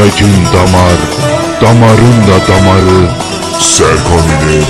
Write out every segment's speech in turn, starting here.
İlacın damar, damarın da damarı. Serkan ile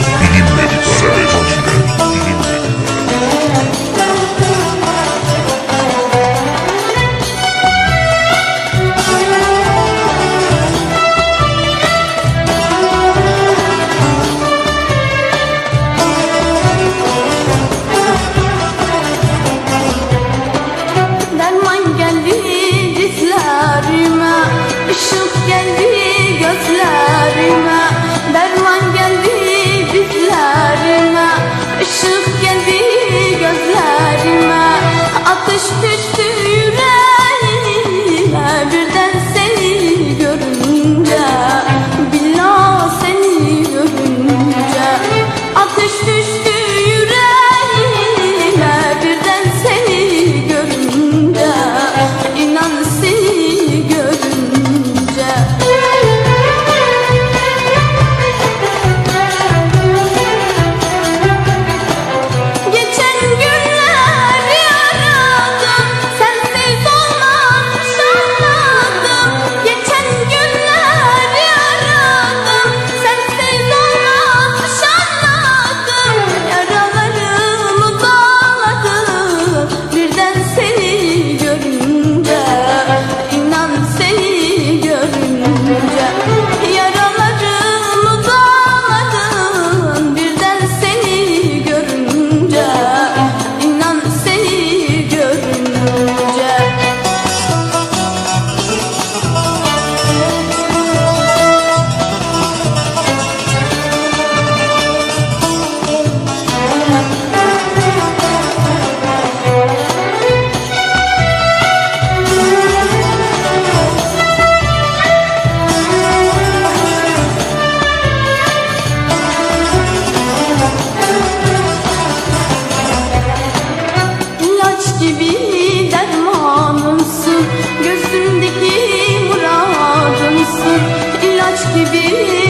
altas gibi.